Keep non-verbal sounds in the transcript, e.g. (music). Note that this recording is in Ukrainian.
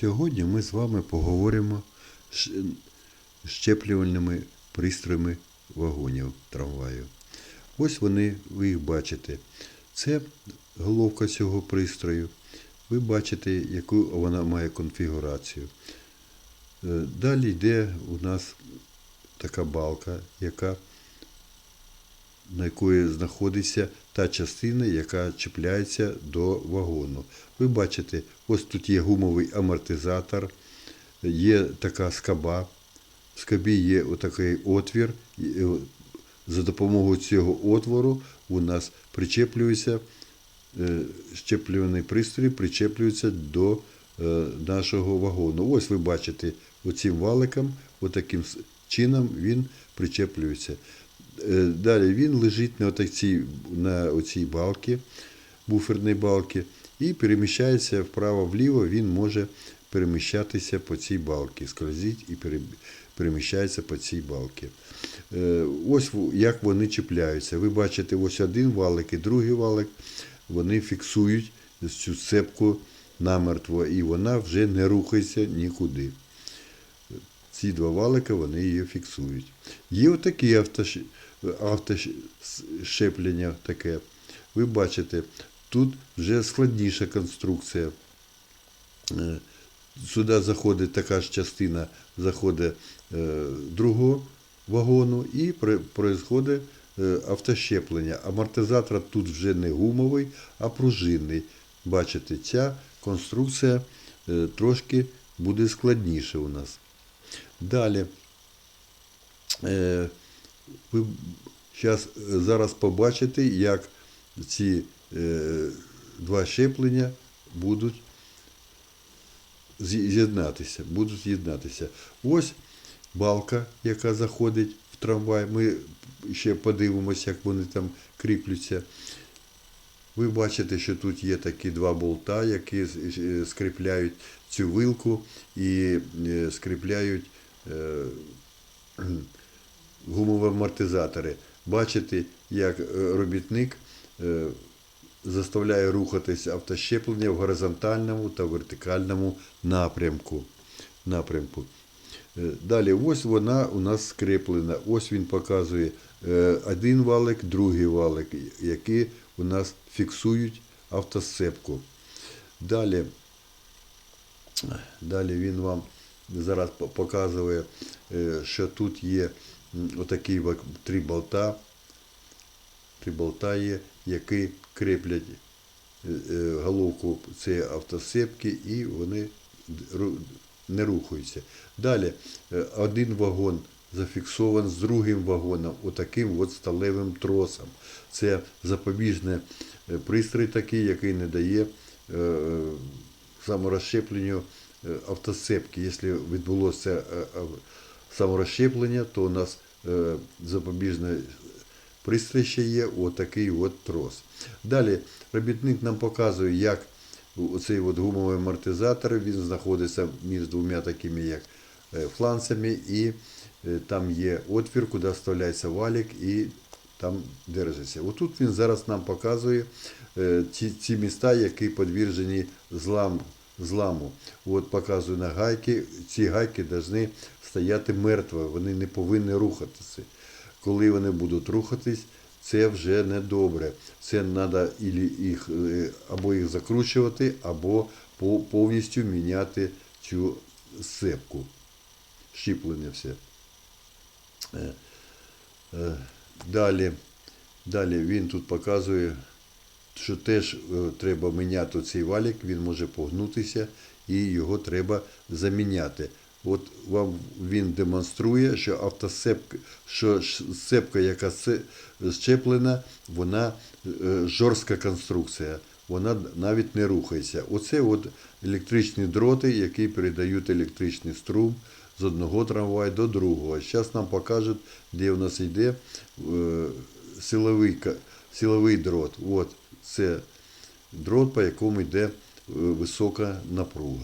Сьогодні ми з вами поговоримо з щеплювальними пристроями вагонів трамваю. Ось вони, ви їх бачите. Це головка цього пристрою. Ви бачите, яку вона має конфігурацію. Е, Далі йде у нас така балка, яка, на якої знаходиться та частина, яка чіпляється до вагону. Ви бачите, ось тут є гумовий амортизатор, є така скаба. В скабі є отакий отвір. е, За допомогою цього отвору у нас причеплюється е, щеплюваний пристрій причеплюється до е, нашого вагону. Ось ви бачите, оцим валиком, отаким чином він причеплюється. Е, Далі він лежить на, отакій, на оцій балці, буферній балці, і переміщається вправо-вліво, він може переміщатися по цій балці, скользить і переміщається по цій балці. Е, Ось як вони чіпляються. Ви бачите, ось один валик і другий валик, вони фіксують цю цепку намертво, і вона вже не рухається нікуди. Ці два валика вони її фіксують. Є отакі автощеплення таке. Ви бачите, тут вже складніша конструкція. Е, Сюди заходить така ж частина, заходить е, другого вагону і происходить е, автощеплення. Амортизатор тут вже не гумовий, а пружинний. Бачите, ця конструкція трошки буде складніша у нас. Далі. Е, ви е, зараз побачите, як ці е, два щеплення будуть з'єднатися, будуть з'єднатися. Ось балка, яка заходить в трамвай. Ми ще подивимося, як вони там кріпляться. Ви бачите, що тут є такі два болта, які скріпляють цю вилку і е, скріпляють е, (clears throat) гумові амортизатори. Бачите, як е, робітник заставляє рухатись автощеплення в горизонтальному та вертикальному напрямку. напрямку. Далі, ось вона у нас скріплена. Ось він показує один валик, другий валик, які у нас фіксують автосцепку. Далі, далі він вам зараз показує, е, що тут є отакі три болта, три болта є, які кріплять е, е, головку цієї автосцепки і вони не рухаються. Далі один вагон зафіксований з другим вагоном, отаким от сталевим тросом. Це запобіжний е, пристрій такий, який не дає е, саморозщепленню е, автосцепки. Якщо відбулося саморозщеплення, то у нас запобіжний пристрій ще є отакий от трос. Далі робітник нам показує, як оцей от гумовий амортизатор він знаходиться між двома такими як фланцями, і там є отвір, куди вставляється валік і там держиться. Отут він зараз нам показує е, ці, ці міста, які підвіржені злам, зламу. От показує на гайки. Ці гайки повинні стояти мертві, вони не повинні рухатися. Коли вони будуть рухатись, це вже не добре. Це треба їх, е, або їх закручувати, або повністю міняти цю сцепку. Щіплення все. Е, е, Далі, далі він тут показує, що теж е, треба міняти цей валік, він може погнутися і його треба заміняти. От вам він демонструє, що автосцепка, що сцепка, яка щеплена, вона жорстка конструкція, вона навіть не рухається. Оце от електричні дроти, які передають електричний струм з одного трамваю до другого. Зараз нам покажуть, де у нас йде е, силовий, силовий дрот. От це дрот, по якому йде е, висока напруга.